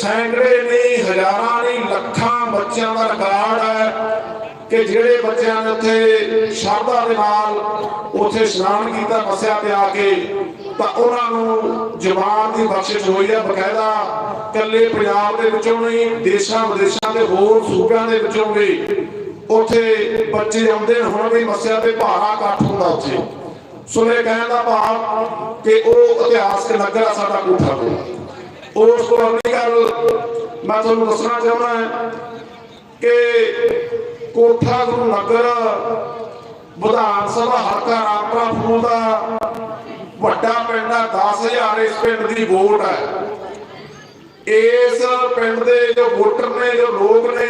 ਸੈਂਕੜੇ ਨਹੀਂ, ਹਜ਼ਾਰਾਂ ਨਹੀਂ, ਲੱਖਾਂ ਬੱਚਿਆਂ ਦਾ ਰਿਕਾਰਡ ਹੈ ਕਿ ਜਿਹੜੇ ਬੱਚਿਆਂ ਨੇ ਉੱਥੇ ਸ਼ਰਧਾ ਦੇ ਨਾਲ ਉੱਥੇ ਇਸ਼ਨਾਨ ਕੀਤਾ ਮੱਸਿਆ ਤੇ ਆ ਕੇ, ਤਾਂ ਉਹਨਾਂ ਨੂੰ ਜਵਾਨ ਦੀ ਬਖਸ਼ਿਸ਼ ਹੋਈ ਹੈ। ਬਕਾਇਦਾ ਕੱਲੇ ਪੰਜਾਬ ਦੇ ਵਿੱਚੋਂ ਨਹੀਂ, ਦੇਸ਼ਾਂ ਵਿਦੇਸ਼ਾਂ ਦੇ ਹੋਰ ਸੂਬਿਆਂ ਦੇ ਵਿੱਚੋਂ ਵੀ ਉੱਥੇ ਬੱਚੇ ਆਉਂਦੇ ਹੁਣ ਵੀ ਮੱਸਿਆ ਤੇ ਭਾਰਾ ਇਕੱਠ ਹੁੰਦਾ ਉੱਥੇ। ਸੁਨੇ ਕਹਿਣ ਦਾ ਭਾਵ ਕਿ ਉਹ ਇਤਿਹਾਸਕ ਨਗਰ ਸਾਡਾ ਕੋਠਾ ਕੋਲ। ਉਸ ਤੋਂ ਅਗਲੀ ਗੱਲ ਮੈਂ ਤੁਹਾਨੂੰ ਦੱਸਣਾ ਚਾਹੁੰਦਾ ਕਿ ਕੋਠਾ ਗੁਰੂ ਨਗਰ ਵਿਧਾਨ ਸਭਾ ਹਲਕਾ ਰਾਮਪੁਰਾ ਫੂਲ ਦਾ ਵੱਡਾ ਪਿੰਡ ਹੈ 10000 ਇਸ ਪਿੰਡ ਦੀ ਵੋਟ ਹੈ ਇਸ ਪਿੰਡ ਦੇ ਜੋ ਵੋਟਰ ਨੇ, ਜੋ ਲੋਕ ਨੇ,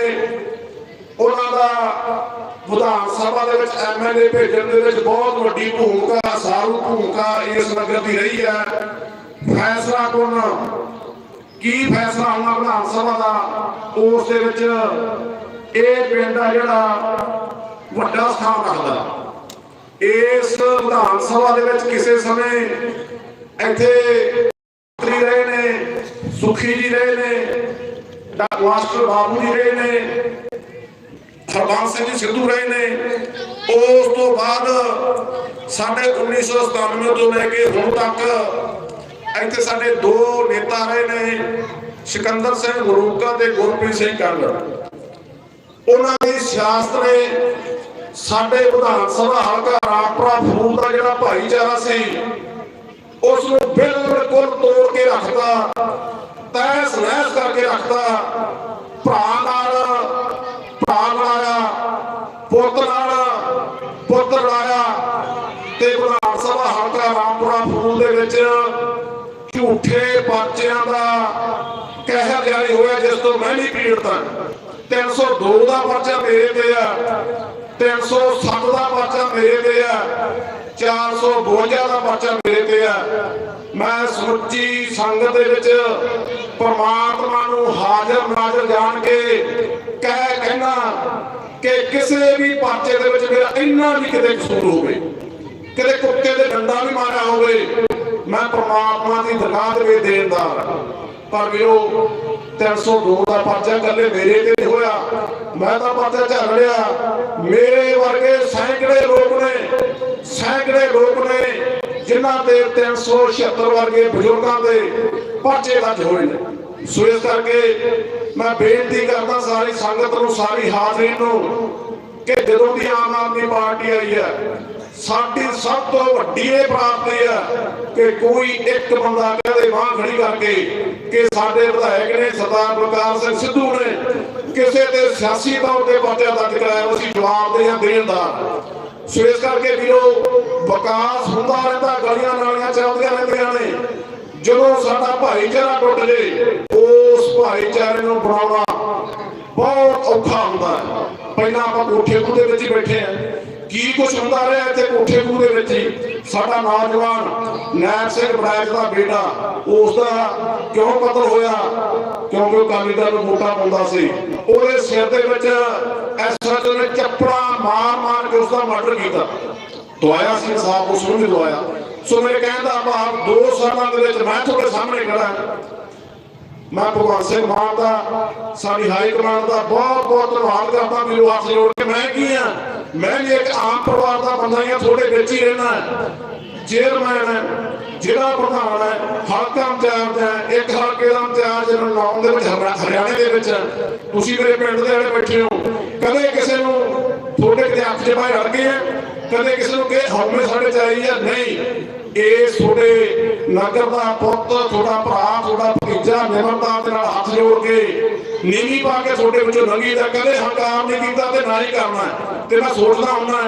ਉਹਨਾਂ ਦਾ ਵਿਧਾਨ ਸਭਾ ਦੇ ਵਿੱਚ ਐਮਐਲਏ ਭੇਜਣ ਦੇ ਵਿੱਚ ਬਹੁਤ ਵੱਡੀ ਭੂਮਿਕਾ, ਸਾਰੂ ਭੂਮਿਕਾ ਇਸ ਨਗਰ ਦੀ ਰਹੀ ਹੈ। ਫੈਸਲਾ ਕੌਣ ਕੀ ਫੈਸਲਾ ਹੋਣਾ ਵਿਧਾਨ ਸਭਾ ਦਾ? ਉਸ ਦੇ ਵਿੱਚ ਇਹ ਪਿੰਡ ਆ ਜਿਹੜਾ ਵੱਡਾ ਸਥਾਨ ਰੱਖਦਾ। ਇਸ ਵਿਧਾਨ ਸਭਾ ਦੇ ਵਿੱਚ ਕਿਸੇ ਸਮੇਂ ਇੱਥੇ ਮੰਤਰੀ ਰਹੇ ਨੇ, ਸੁਖੀ ਜੀ ਰਹੇ ਨੇ, ਡਾਕਟਰ ਮਾਸਟਰ ਬਾਬੂ ਜੀ ਰਹੇ ਨੇ ਹਰਬੰਸ ਸਿੰਘ ਸਿੱਧੂ ਰਹੇ ਨੇ। ਉਸ ਤੋਂ ਬਾਅਦ ਸਾਡੇ 1997 ਤੋਂ ਲੈ ਕੇ ਹੁਣ ਤੱਕ ਇੱਥੇ ਸਾਡੇ ਦੋ ਨੇਤਾ ਰਹੇ ਨੇ, ਸਿਕੰਦਰ ਸਿੰਘ ਮਲੂਕਾ ਤੇ ਗੁਰਪ੍ਰੀਤ ਸਿੰਘ ਕੰਗ। ਉਹਨਾਂ ਦੀ ਸਿਆਸਤ ਨੇ ਸਾਡੇ ਵਿਧਾਨ ਸਭਾ ਹਲਕਾ ਰਾਮਪੁਰਾ ਫੂਲ ਦਾ ਜਿਹੜਾ ਭਾਈਚਾਰਾ ਸੀ ਉਸ ਨੂੰ ਬਿਲਕੁਲ ਤੋੜ ਕੇ ਰੱਖਦਾ ਤੈਸ ਨਹਿਸ ਕਰਕੇ ਰੱਖਦਾ ਭਰਾ ਨਾਲ, ਭਰਾ ਬਣਾਇਆ, ਪੁੱਤ ਨਾਲ, ਪੁੱਤ ਬਣਾਇਆ ਤੇ ਵਿਧਾਨ ਸਭਾ ਹਲਕਾ ਰਾਮਪੁਰਾ ਫੂਲ ਦੇ ਵਿੱਚ ਝੂਠੇ ਪਰਚਿਆਂ ਦਾ ਕਹਿਰ ਜਾਰੀ ਹੋਇਆ, ਜਿਸ ਤੋਂ ਮੈਂ ਵੀ ਪੀੜਤ ਹਾਂ 302 ਦਾ ਪਰਚਾ ਮੇਰੇ ਤੇ ਆ 307 ਦਾ ਪਰਚਾ ਮੇਰੇ ਤੇ ਆ 452 ਦਾ ਪਰਚਾ ਮੇਰੇ ਤੇ ਆ। ਮੈਂ ਸਮੁੱਚੀ ਸੰਗਤ ਦੇ ਵਿੱਚ ਪਰਮਾਤਮਾ ਨੂੰ ਹਾਜ਼ਰ ਨਾਜ਼ਰ ਜਾਣ ਕੇ ਕਹਿ ਕਹਿਣਾ ਕਿ ਕਿਸੇ ਵੀ ਪਰਚੇ ਦੇ ਵਿੱਚ ਮੇਰਾ ਇੰਨਾ ਵੀ ਕਿਤੇ ਕਸੂਰ ਹੋਵੇ। ਕਿਤੇ ਕੁੱਤੇ ਦੇ ਡੰਡਾ ਵੀ ਮਾਰਿਆ ਹੋਵੇ, ਮੈਂ ਪ੍ਰਮਾਤਮਾ ਦੀ ਦਰਗਾਹ ਦੇ ਵਿੱਚ ਦੇਣਦਾਰ ਪਰ ਵੀਰੋ 302 ਦਾ ਪਰਚਾ ਕੱਲੇ ਮੇਰੇ ਤੇ ਨਹੀਂ ਹੋਇਆ, ਮੈਂ ਤਾਂ ਪਰਚਾ ਝੱਲ ਲਿਆ। ਮੇਰੇ ਵਰਗੇ ਸੈਂਕੜੇ ਲੋਕ ਨੇ, ਸੈਂਕੜੇ ਲੋਕ ਨੇ, ਜਿਨ੍ਹਾਂ ਤੇ 376 ਵਰਗੇ ਬਜ਼ੁਰਗਾਂ ਦੇ ਪਰਚੇ ਦਰਜ ਹੋਏ ਨੇ। ਸੋ ਇਸ ਕਰਕੇ ਮੈਂ ਬੇਨਤੀ ਕਰਦਾ ਸਾਰੀ ਸੰਗਤ ਨੂੰ, ਸਾਰੀ ਹਾਜ਼ਰੀ ਨੂੰ ਕਿ ਜਦੋਂ ਦੀ ਆਮ ਆਦਮੀ ਪਾਰਟੀ ਆਈ ਹੈ, ਸਾਡੀ ਸਭ ਤੋਂ ਵੱਡੀ ਇਹ ਪ੍ਰਾਪਤੀ ਹੈ ਕਿ ਕੋਈ ਇੱਕ ਬੰਦਾ ਕਹਦੇ ਬਾਹ ਖੜੀ ਕਰਕੇ ਕਿ ਸਾਡੇ ਵਿਧਾਇਕ ਨੇ ਸਰਦਾਰ ਬਲਕਾਰ ਸਿੰਘ ਸਿੱਧੂ ਨੇ ਕਿਸੇ ਤੇ ਸਿਆਸੀ ਤੌਰ ਤੇ ਪਰਚਾ ਦਰਜ ਕਰਾਇਆ ਅਸੀਂ ਜਵਾਬ ਦੇ ਹਾਂ ਦੇਣਦਾਰ ਸੋ ਇਸ ਕਰਕੇ ਵੀਰੋ, ਵਿਕਾਸ ਹੁੰਦਾ ਰਹਿੰਦਾ, ਗਲੀਆਂ ਨਾਲੀਆਂ ਚੱਲਦੀਆਂ ਰਹਿੰਦੀਆਂ ਨੇ। ਜਦੋਂ ਸਾਡਾ ਭਾਈਚਾਰਾ ਟੁੱਟ ਜੇ ਉਸ ਭਾਈਚਾਰੇ ਨੂੰ ਬਣਾਉਣਾ ਬਹੁਤ ਔਖਾ ਹੁੰਦਾ ਹੈ। ਪਹਿਲਾਂ ਆਪਾਂ ਕੋਠੇ ਕੂ ਦੇ ਵਿੱਚ ਹੀ ਬੈਠੇ ਆ ਕੀ ਕੁਝ ਹੁੰਦਾ ਰਿਹਾ ਇੱਥੇ ਕੋਠੇ ਦੇ ਵਿੱਚ ਹੀ? ਸਾਡਾ ਨੌਜਵਾਨ ਨੈਬ ਸਿੰਘ ਬੜੈਚ ਦਾ ਬੇਟਾ ਉਸ ਦਾ ਕਿਉਂ ਕਤਲ ਹੋਇਆ? ਕਿਉਂਕਿ ਉਹ ਕਾਲੀ ਦਲ ਮੋਟਾ ਪਾਉਂਦਾ ਸੀ। ਉਹਦੇ ਸਿਰ ਦੇ ਵਿੱਚ ਐਸਐਚਓ ਨੇ ਚੱਪੜਾ ਮਾਰ ਮਾਰ ਕੇ ਉਸ ਦਾ ਮਰਡਰ ਕੀਤਾ। ਦਵਾਇਆ ਸੀ ਸਾਹਿਬ ਉਸ ਨੂੰ ਵੀ ਦਵਾਇਆ। ਸੋ ਮੇਰੇ ਕਹਿਣ ਦਾ ਭਾਵ ਦੋ ਸਾਲਾਂ ਦੇ ਵਿੱਚ ਮੈਂ ਤੁਹਾਡੇ ਸਾਹਮਣੇ ਖੜਾ ਮੈਂ ਭਗਵਾਨ ਸਿੰਘ ਮਾਨ ਦਾ, ਸਾਡੀ ਹਾਈ ਕਮਾਂਡ ਦਾ ਬਹੁਤ ਬਹੁਤ ਧੰਨਵਾਦ ਕਰਦਾ, ਮੈਨੂੰ ਹੱਥ ਜੋੜ ਕੇ ਮੈਂ ਕੀ ਆ। ਮੈਂ ਵੀ ਇੱਕ ਆਮ ਪਰਿਵਾਰ ਦਾ ਬੰਦਾ ਹੀ ਆ ਤੁਹਾਡੇ ਵਿੱਚ ਹੀ ਰਹਿਣਾ ਚੇਅਰਮੈਨ ਹੈ, ਜ਼ਿਲ੍ਹਾ ਪ੍ਰਧਾਨ ਹੈ, ਹਲਕਾ ਇੰਚਾਰਜ ਹੈ, ਇੱਕ ਹਲਕੇ ਦਾ ਇੰਚਾਰਜ ਨਾਮ ਦੇ ਵਿੱਚ ਹਰਿਆਣੇ ਦੇ ਵਿੱਚ ਤੁਸੀਂ ਮੇਰੇ ਪਿੰਡ ਦੇ ਜਿਹੜੇ ਬੈਠੇ ਹੋ, ਕਦੇ ਕਿਸੇ ਨੂੰ ਤੁਹਾਡੇ ਕਿਤੇ ਅੱਖ ਅੜ ਗਏ ਕਦੇ ਕਿਸੇ ਨੂੰ ਕਹੇ ਹਉਮੈ ਸਾਡੇ ਚ ਆਈ ਆ? ਨਹੀਂ। ਇਹ ਤੁਹਾਡੇ ਨਗਰ ਦਾ ਪੁੱਤ, ਤੁਹਾਡਾ ਭਰਾ, ਤੁਹਾਡਾ ਭਤੀਜਾ ਨਿਮਰਤਾ ਦੇ ਨਾਲ ਹੱਥ ਜੋੜ ਕੇ ਨੀਵੀਂ ਪਾ ਕੇ ਤੁਹਾਡੇ ਵਿੱਚੋਂ ਲੰਘੀ ਦਾ ਕਦੇ ਹੰਕਾਰ ਨਹੀਂ ਕੀਤਾ ਤੇ ਨਾ ਹੀ ਕਰਨਾ ਤੇ ਮੈਂ ਸੋਚਦਾ ਹੁੰਦਾ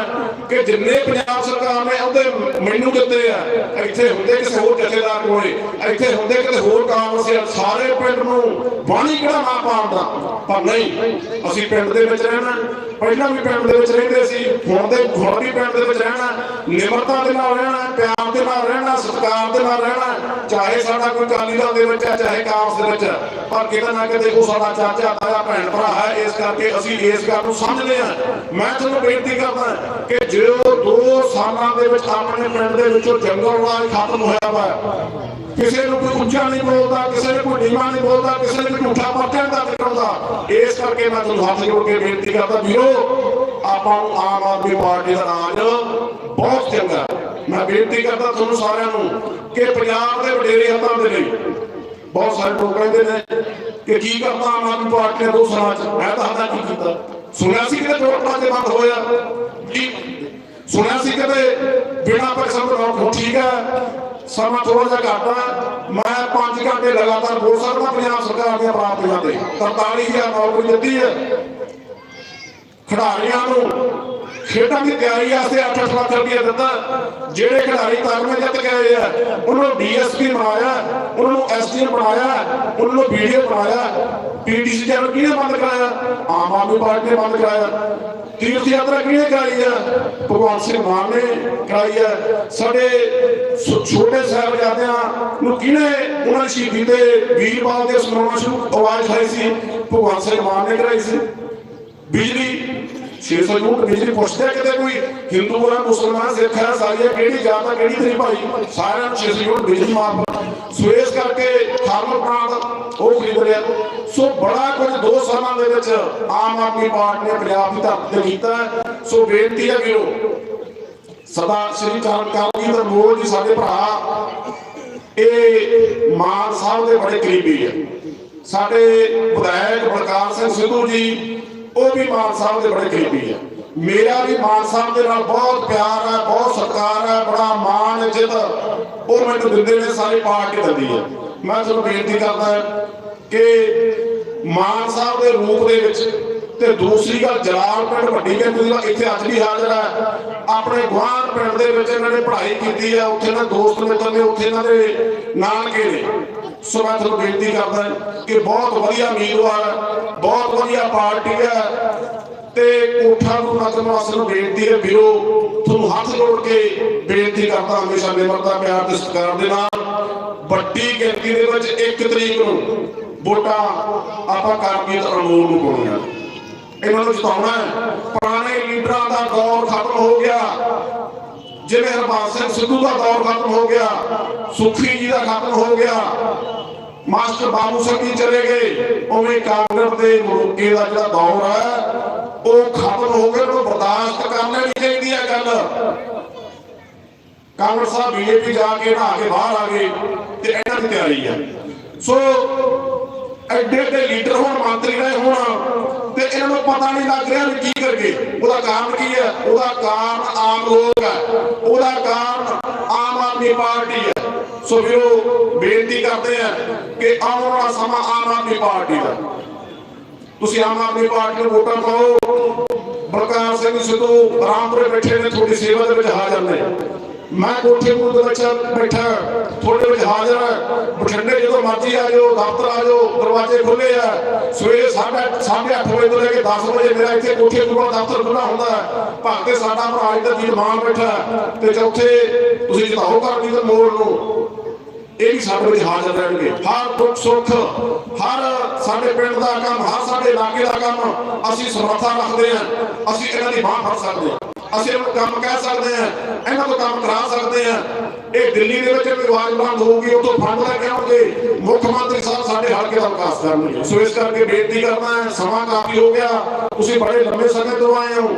ਕਿ ਜਿੰਨੇ ਪੰਜਾਬ ਸਰਕਾਰ ਨੇ ਉਹਦੇ ਮੈਨੂੰ ਦਿੱਤੇ ਆ, ਇੱਥੇ ਹੁੰਦੇ ਕਿਸੇ ਹੋਰ ਜਥੇਦਾਰ ਕੋਲੇ ਇੱਥੇ ਹੁੰਦੇ ਕਿਤੇ ਹੋਰ ਕਾਂਗਰਸ ਸਾਰੇ ਪਿੰਡ ਨੂੰ ਬਾਣੀ ਕਿਹੜਾ ਨਾ ਪਾਉਂਦਾ ਪਰ ਨਹੀਂ, ਅਸੀਂ ਪਿੰਡ ਦੇ ਵਿੱਚ ਰਹਿਣਾ ਪਹਿਲਾਂ ਵੀ ਪਿੰਡ ਦੇ ਵਿੱਚ ਰਹਿੰਦੇ ਸੀ, ਹੁਣ ਦੇ ਹੁਣ ਵੀ ਪਿੰਡ ਦੇ ਵਿੱਚ ਰਹਿਣਾ, ਨਿਮਰਤਾ ਦੇ ਨਾਲ ਰਹਿਣਾ, ਪਿਆਰ ਦੇ ਨਾਲ ਰਹਿਣਾ, ਸਤਿਕਾਰ ਦੇ ਨਾਲ ਰਹਿਣਾ, ਚਾਹੇ ਸਾਡਾ ਕੋਈ ਕਾਲੀ ਦਲ ਦੇ ਵਿੱਚ ਹੈ, ਚਾਹੇ ਕਾਂਗਰਸ ਦੇ ਵਿੱਚ ਪਰ ਕਿਤੇ ਨਾ ਕਿਤੇ ਉਹ ਸਾਡਾ ਚਾਚਾ, ਤਾਇਆ, ਭੈਣ, ਭਰਾ ਹੈ, ਇਸ ਕਰਕੇ ਅਸੀਂ ਇਸ ਗੱਲ ਨੂੰ ਸਮਝਦੇ ਹਾਂ। ਮੈਂ ਤੁਹਾਨੂੰ ਬੇਨਤੀ ਕਰਦਾ ਕਿ ਜੋ 2 ਸਾਲਾਂ ਦੇ ਵਿੱਚ ਆਪਣੇ ਪਿੰਡ ਦੇ ਵਿੱਚੋਂ ਜੰਗਲ ਰਾਜ ਖਤਮ ਹੋਇਆ ਵਾ, ਕਿਸੇ ਨੂੰ ਕੋਈ ਉੱਚਾ ਨਹੀਂ ਬੋਲਦਾ, ਕਿਸੇ ਨੂੰ ਕੋਈ ਨੀਵਾਂ ਨਹੀਂ ਬੋਲਦਾ, ਕਿਸੇ ਨੂੰ ਕੋਈ ਝੂਠਾ ਪਰਚਾ ਦਾ ਨਿਕਲਦਾ ਇਸ ਕਰਕੇ ਮੈਂ ਤੁਹਾਨੂੰ ਹੱਥ ਜੋੜ ਕੇ ਬੇਨਤੀ ਕਰਦਾ, ਵੀਰੋ ਆਪਾਂ ਨੂੰ ਆਮ ਆਦਮੀ ਪਾਰਟੀ ਦਾ ਰਾਜ ਬਹੁਤ ਚੰਗਾ ਮੈਂ ਬੇਨਤੀ ਕਰਦਾ ਤੁਹਾਨੂੰ ਸਾਰਿਆਂ ਨੂੰ ਕਿ ਪੰਜਾਬ ਦੇ ਵਡੇਰੇ ਹੱਥਾਂ ਦੇ ਲਈ ਬਹੁਤ ਸਾਰੇ ਲੋਕ ਕਹਿੰਦੇ ਨੇ ਕਿ ਕੀ ਕਰਦਾ ਆਮ ਆਦਮੀ ਪਾਰਟੀ ਨੇ ਦੋ ਸਾਲਾਂ ਚ। ਮੈਂ ਦੱਸਦਾ ਕੀ ਕੀਤਾ। ਸੁਣਿਆ ਸੀ ਕਿ ਵੋਟ ਪਾ ਬੰਦ ਹੋਇਆ? ਕੀ? ਸੁਣਿਆ ਸੀ ਕਦੇ ਬਿਨਾ ਪੈਸਾ ਤੋਂ ਠੀਕ ਹੈ? ਸਮਾਂ ਥੋੜਾ ਜਿਹਾ ਘੱਟ ਹੈ। ਮੈਂ 5 ਘੰਟੇ ਲਗਾਤਾਰ ਬੋਲ ਸਕਦਾ, ਪੰਜਾਬ ਸਰਕਾਰ ਦੀਆਂ ਪ੍ਰਾਪਤੀਆਂ ਤੇ। 43000 ਨੌਕਰੀ ਦਿੱਤੀ ਹੈ। ਖਿਡਾਰੀਆਂ ਨੂੰ ਖੇਡਾਂ ਦੀ ਤਿਆਰੀ ਵਾਸਤੇ 8-8 ਲੱਖ ਰੁਪਏ ਦਿੱਤਾ। ਜਿਹੜੇ ਖਿਡਾਰੀ ਤਗਮੇ ਜਿੱਤ ਕੇ ਆ, ਉਹਨਾਂ ਨੂੰ ਡੀਐਸਪੀ ਬਣਾਇਆ, ਉਹਨਾਂ ਨੂੰ ਐਸਡੀਐਮ ਬਣਾਇਆ, ਉਹਨਾਂ ਨੂੰ ਵੀਡੀਓ ਬਣਾਇਆ। ਪੀਟੀਸੀ ਚੈਨਲ ਕਿਹਨੇ ਬੰਦ ਕਰਾਇਆ? ਆਮ ਆਦਮੀ ਪਾਰਟੀ ਨੇ ਬੰਦ ਕਰਾਇਆ। ਤੀਰਥ ਯਾਤਰਾ ਕਿਹਨੇ ਕਰਾਈ ਆ? ਭਗਵੰਤ ਸਿੰਘ ਮਾਨ ਨੇ ਕਰਾਈ ਆ। ਸਾਡੇ ਛੋਟੇ ਸਾਹਿਬਜ਼ਾਦਿਆਂ ਨੂੰ ਕਿਹਨੇ ਉਹਨਾਂ ਸ਼ਹੀਦੀ ਦੇ ਵੀਰਵਾਲ ਦੇ ਸੁਣਾਉਣਾ ਸ਼ੁਰੂ ਆਵਾਜ਼ ਉਠਾਈ ਸੀ? ਭਗਵੰਤ ਸਿੰਘ ਮਾਨ ਨੇ ਕਰਾਈ ਸੀ। ਬਿਜਲੀ 600 ਯੂਨਿਟ ਬਿਜਲੀ ਪੁੱਛਦੇ ਕਿਤੇ ਕੋਈ, ਹਿੰਦੂ ਆ ਮੁਸਲਮਾਨ, ਸਿੱਖ ਆ ਸਾਰੀਆਂ ਕਿਹੜੀ ਜਾਤ ਆ, ਕਿਹੜੀ ਤੇਰੀ ਭਾਈ? ਸਾਰਿਆਂ ਨੂੰ 600 ਯੂਨਿਟ ਬਿਜਲੀ ਮਾਰ ਸੋ ਇਸ ਕਰਕੇ ਥਰਮਲ ਪਲਾਂਟ ਉਹ ਖਰੀਦ ਲਿਆ। ਸੋ ਬੜਾ ਕੁਝ ਦੋ ਸਾਲਾਂ ਦੇ ਵਿੱਚ ਆਮ ਆਦਮੀ ਪਾਰਟੀ ਨੇ ਪੰਜਾਬ ਦੀ ਧਰਤੀ ਤੇ ਕੀਤਾ ਸੋ ਬੇਨਤੀ ਹੈ ਵੀਰੋ, ਸਦਾ ਸ੍ਰੀ ਚਰਨ ਕਾਲਗੀ ਦਾ ਮੋਹ ਜੀ, ਸਾਡੇ ਭਰਾ, ਇਹ ਮਾਨ ਸਾਹਿਬ ਦੇ ਬੜੇ ਕਰੀਬੀ ਹੈ। ਸਾਡੇ ਵਿਧਾਇਕ ਬਲਕਾਰ ਸਿੰਘ ਸਿੱਧੂ ਜੀ ਉਹ ਵੀ ਮਾਨ ਸਾਹਿਬ ਦੇ ਬੜੇ ਕਰੀਬੀ ਹੈ ਮੇਰਾ ਵੀ ਮਾਨ ਸਾਹਿਬ ਦੇ ਨਾਲ ਬਹੁਤ ਪਿਆਰ ਹੈ ਬਹੁਤ ਸਤਿਕਾਰ ਹੈ ਬੜਾ ਮਾਣ ਇੱਜ਼ਤ ਉਹ ਮੈਨੂੰ ਦਿੰਦੇ ਨੇ, ਸਾਰੀ ਪਾਰਟੀ ਦਿੰਦੀ ਹੈ ਮੈਂ ਤੁਹਾਨੂੰ ਬੇਨਤੀ ਕਰਦਾ ਕਿ ਮਾਨ ਸਾਹਿਬ ਦੇ ਰੂਪ ਦੇ ਵਿੱਚ ਤੇ ਦੂਸਰੀ ਗੱਲ, ਜਲਾਲ ਪਿੰਡ ਵੱਡੀ ਗਿਣਤੀ ਦਾ ਇੱਥੇ ਅੱਜ ਵੀ ਹਾਜ਼ਰ ਹੈ ਆਪਣੇ ਗੁਆਂਢ ਪਿੰਡ ਦੇ ਵਿੱਚ ਇਹਨਾਂ ਨੇ ਪੜ੍ਹਾਈ ਕੀਤੀ ਹੈ ਉੱਥੇ ਇਹਨਾਂ ਦੋਸਤ ਮਿੱਤਰ ਨੇ, ਉੱਥੇ ਇਹਨਾਂ ਦੇ ਨਾਨਕੇ ਨੇ। ਸੋ ਮੈਂ ਤੁਹਾਨੂੰ ਬੇਨਤੀ ਕਰਦਾ ਕਿ ਬਹੁਤ ਵਧੀਆ ਉਮੀਦਵਾਰ ਹੈ, ਬਹੁਤ ਵਧੀਆ ਪਾਰਟੀ ਹੈ ਤੇ ਕੋਠਾ ਨੂੰ ਨਗਰ ਨਿਵਾਸੀਆਂ ਨੂੰ ਬੇਨਤੀ ਹੈ, ਵੀਰੋ, ਤੁਹਾਨੂੰ ਹੱਥ ਜੋੜ ਕੇ ਬੇਨਤੀ ਕਰਦਾ ਹਮੇਸ਼ਾ ਨਿਮਰਤਾ ਪਿਆਰ ਤੇ ਸਤਿਕਾਰ ਦੇ ਨਾਲ। ਵੱਡੀ ਗਿਣਤੀ ਦੇ ਵਿੱਚ 1 ਤਰੀਕ ਨੂੰ ਵੋਟਾਂ ਆਪਾਂ ਕਰਮਜੀਤ ਅਨਮੋਲ ਨੂੰ ਪਾਉਣੀਆਂ। ਇਹਨਾਂ ਨੂੰ ਜਿਤਾਉਣਾ ਪੁਰਾਣੇ ਲੀਡਰਾਂ ਦਾ ਦੌਰ ਖਤਮ ਹੋ ਗਿਆ। ਜਿਵੇਂ ਹਰਪਾਲ ਸਿੰਘ ਸਿੱਧੂ ਦਾ ਦੌਰ ਖਤਮ ਹੋ ਗਿਆ, ਸੁਖੀ ਜੀ ਦਾ ਖਤਮ ਹੋ ਗਿਆ, ਮਾਸਟਰ ਬਾਬੂ ਸਿੰਘ ਜੀ ਚਲੇ ਗਏ, ਉਵੇਂ ਕਾਂਗਰਸ ਦੇ ਮੁਰਕੇ ਦਾ ਜਿਹੜਾ ਦੌਰ ਹੈ, ਉਹ ਖਤਮ ਹੋ ਗਿਆ ਉਹਨੂੰ ਬਰਦਾਸ਼ਤ ਕਰਨਾ ਨਹੀਂ ਚਾਹੀਦੀ ਹੈ ਗੱਲ। ਕਾਂਗਰਸ ਸਾਹਿਬ, ਬੀਜੇਪੀ ਜਾ ਕੇ ਨਹਾ ਕੇ ਬਾਹਰ ਆ ਗਏ ਤੇ ਇਹਨਾਂ ਦੀ ਤਿਆਰੀ ਹੈ। ਸੋ ਐਡੇ ਐਡੇ ਲੀਡਰ ਹੋਣ, ਮੰਤਰੀ ਰਹੇ ਹੋਣ, ਤੇ ਇਹਨਾਂ ਨੂੰ ਪਤਾ ਨਹੀਂ ਲੱਗ ਰਿਹਾ ਵੀ ਕੀ ਕਰਗੇ ਉਹਦਾ ਕਾਰਨ ਕੀ ਹੈ? ਉਹਦਾ ਕਾਰਨ ਆਮ ਲੋਕ ਹੈ। ਉਹਦਾ ਕਾਰਨ ਆਮ ਆਦਮੀ ਪਾਰਟੀ ਹੈ। ਸੋ ਵੀਰੋ, ਬੇਨਤੀ ਕਰਦੇ ਆ ਕਿ ਆਉਣ ਵਾਲਾ ਸਮਾਂ ਆਮ ਆਦਮੀ ਪਾਰਟੀ ਦਾ। ਤੁਸੀਂ ਆਮ ਆਦਮੀ ਪਾਰਟੀ ਨੂੰ ਵੋਟਾਂ ਪਾਓ। ਬਲਕਾਰ ਸਿੰਘ ਸਿੱਧੂ ਰਾਮਪੁਰੇ ਬੈਠੇ ਨੇ, ਤੁਹਾਡੀ ਸੇਵਾ ਦੇ ਵਿੱਚ ਹਾਜ਼ਰ ਨੇ। ਮੈਂ ਕੋਠੇ ਮੂਲ ਦੇ ਵਿੱਚ ਬੈਠਾ ਤੁਹਾਡੇ ਵਿੱਚ ਹਾਜ਼ਰ ਹਾਂ। ਬਠਿੰਡੇ ਜਦੋਂ ਮਰਜ਼ੀ ਆ ਜਾਓ, ਦਫ਼ਤਰ ਆ ਜਾਓ, ਦਰਵਾਜ਼ੇ ਖੁੱਲੇ ਆ। ਸਵੇਰੇ 8:30 ਵਜੇ ਤੋਂ ਲੈ ਕੇ 10 ਵਜੇ ਮੇਰਾ ਇੱਥੇ ਕੋਠੇ ਮੂਲ ਦਫ਼ਤਰ ਖੁੱਲਾ ਹੁੰਦਾ ਹੈ। ਸਾਡਾ ਭਰਾ ਇੱਧਰ ਜੀ ਮਾਨ ਬੈਠਾ ਤੇ ਚੌਥੇ ਤੁਸੀਂ ਜਿਤਾਓ ਕਰਨੀ ਤੇ ਮੋੜ ਨੂੰ। ਇਹ ਵੀ ਸਾਡੇ ਵਿੱਚ ਹਾਜ਼ਰ ਰਹਿਣਗੇ। ਹਰ ਦੁੱਖ, ਸੁੱਖ, ਹਰ ਸਾਡੇ ਪਿੰਡ ਦਾ ਕੰਮ, ਹਰ ਸਾਡੇ ਇਲਾਕੇ ਦਾ ਕੰਮ ਅਸੀਂ ਸਮਰੱਥਾ ਰੱਖਦੇ ਹਾਂ। ਅਸੀਂ ਇਹਨਾਂ ਦੀ ਬਾਹ ਫੜ ਸਕਦੇ ਹਾਂ। ਅਸੀਂ ਇਹਨਾਂ ਨੂੰ ਕੰਮ ਕਹਿ ਸਕਦੇ ਹਾਂ, ਇਹਨਾਂ ਨੂੰ ਕੰਮ ਕਰਾ ਸਕਦੇ ਹਾਂ। ਇਹ ਦਿੱਲੀ ਦੇ ਵਿੱਚ ਵੀ ਆਵਾਜ਼ ਬੰਦ ਹੋਊਗੀ ਉਦੋਂ ਫੰਡ ਲੈ ਕੇ ਆਉਣਗੇ। ਮੁੱਖ ਮੰਤਰੀ ਸਾਹਿਬ ਸਾਡੇ ਹਲਕੇ ਦਾ ਵਿਕਾਸ ਕਰਨਗੇ ਸੋ ਇਸ ਕਰਕੇ ਬੇਨਤੀ ਕਰਦਾ ਹਾਂ, ਸਮਾਂ ਕਾਫੀ ਹੋ ਗਿਆ। ਤੁਸੀਂ ਬੜੇ ਲੰਬੇ ਸਮੇਂ ਤੋਂ ਆਏ ਹੋ।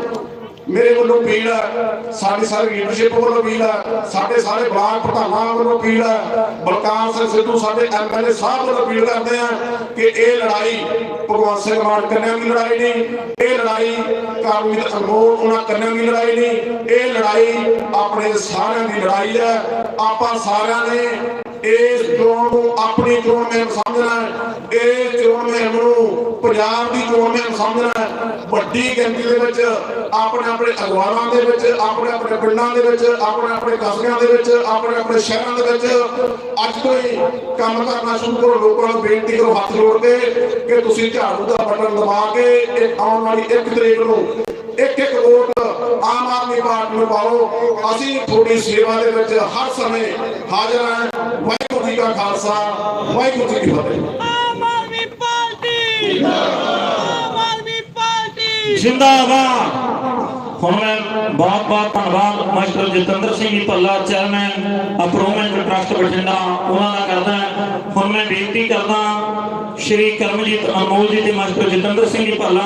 ਮੇਰੇ ਵੱਲੋਂ ਅਪੀਲ ਹੈ ਸਾਡੀ ਸਾਰੀ ਲੀਡਰਸ਼ਿਪ ਵੱਲੋਂ ਅਪੀਲ ਹੈ ਸਾਡੇ ਸਾਰੇ ਬਲਾਕ ਪ੍ਰਧਾਨਾਂ ਵੱਲੋਂ ਅਪੀਲ ਹੈ ਬਲਕਾਰ ਸਿੰਘ ਸਿੱਧੂ ਸਾਡੇ ਐਮਐਲਏ ਸਾਹਿਬ ਵੱਲੋਂ ਅਪੀਲ ਕਰਦੇ ਆ ਕਿ ਇਹ ਲੜਾਈ ਭਗਵੰਤ ਸਿੰਘ ਮਾਨ ਕੰਨਿਆਂ ਦੀ ਲੜਾਈ ਨਹੀਂ, ਇਹ ਲੜਾਈ ਕਾਰਮਿਕ ਅਨਮੋਲ ਉਹਨਾਂ ਕੰਨਿਆਂ ਦੀ ਲੜਾਈ ਨਹੀਂ, ਇਹ ਲੜਾਈ ਆਪਣੇ ਸਾਰਿਆਂ ਦੀ ਲੜਾਈ ਹੈ, ਆਪਾਂ ਸਾਰਿਆਂ ਨੇ ਇਸ ਚੋਣ ਨੂੰ ਆਪਣੀ ਚੋਣ ਮੈਂ ਸਮਝਣਾ ਹੈ। ਇਹ ਚੋਣ ਮੈਂ ਨੂੰ ਪੰਜਾਬ ਦੀ ਚੋਣ ਮੈਂ ਸਮਝਣਾ ਹੈ। ਵੱਡੀ ਗਿਣਤੀ ਦੇ ਵਿੱਚ, ਆਪਣੇ ਆਪਣੇ ਅਖਬਾਰਾਂ ਦੇ ਵਿੱਚ, ਆਪਣੇ ਆਪਣੇ ਪਿੰਡਾਂ ਦੇ ਵਿੱਚ, ਆਪਣੇ ਆਪਣੇ ਕਸਬਿਆਂ ਦੇ ਵਿੱਚ, ਆਪਣੇ ਆਪਣੇ ਸ਼ਹਿਰਾਂ ਦੇ ਵਿੱਚ ਅੱਜ ਤੋਂ ਹੀ ਕੰਮ ਕਰਨਾ ਸ਼ੁਰੂ ਕਰੋ ਲੋਕਾਂ ਨੂੰ ਬੇਨਤੀ ਕਰੋ ਹੱਥ ਜੋੜ ਕੇ ਕਿ ਤੁਸੀਂ ਝਾੜੂ ਦਾ ਬਟਨ ਦਬਾ ਕੇ ਇਹ ਆਉਣ ਵਾਲੀ ਇੱਕ ਤਰੀਕ ਨੂੰ ਇੱਕ ਇੱਕ ਵੋਟ ਆਮ ਆਦਮੀ ਪਾਰਟੀ ਨੂੰ ਪਾਓ। ਅਸੀਂ ਤੁਹਾਡੀ ਸੇਵਾ ਦੇ ਵਿੱਚ ਹਰ ਸਮੇਂ ਹਾਜ਼ਰ ਹਾਂ। ਵਾਹਿਗੁਰੂ ਜੀ ਕਾ ਖਾਲਸਾ ਵਾਹਿਗੁਰੂ ਜੀ ਕੀ ਫਤਿਹ। ਆਮ ਆਦਮੀ ਪਾਰਟੀ! ਆਮ ਆਦਮੀ ਪਾਰਟੀ! ਜਿੰਦਾਬਾਦ! ਹੁਣ ਮੈਂ ਬਹੁਤ ਬਹੁਤ ਧੰਨਵਾਦ master Jatinder Singh ji Bhalla chairman improvement trust Bathinda ਉਹਨਾਂ ਦਾ ਕਰਦਾ ਹੁਣ ਮੈਂ ਬੇਨਤੀ ਕਰਦਾ ਸ਼੍ਰੀ ਕਰਮਜੀਤ ਅਨਮੋਲ ਜੀ ਤੇ ਮਾਸਟਰ ਜਤਿੰਦਰ ਸਿੰਘ ਜੀ ਭੱਲਾ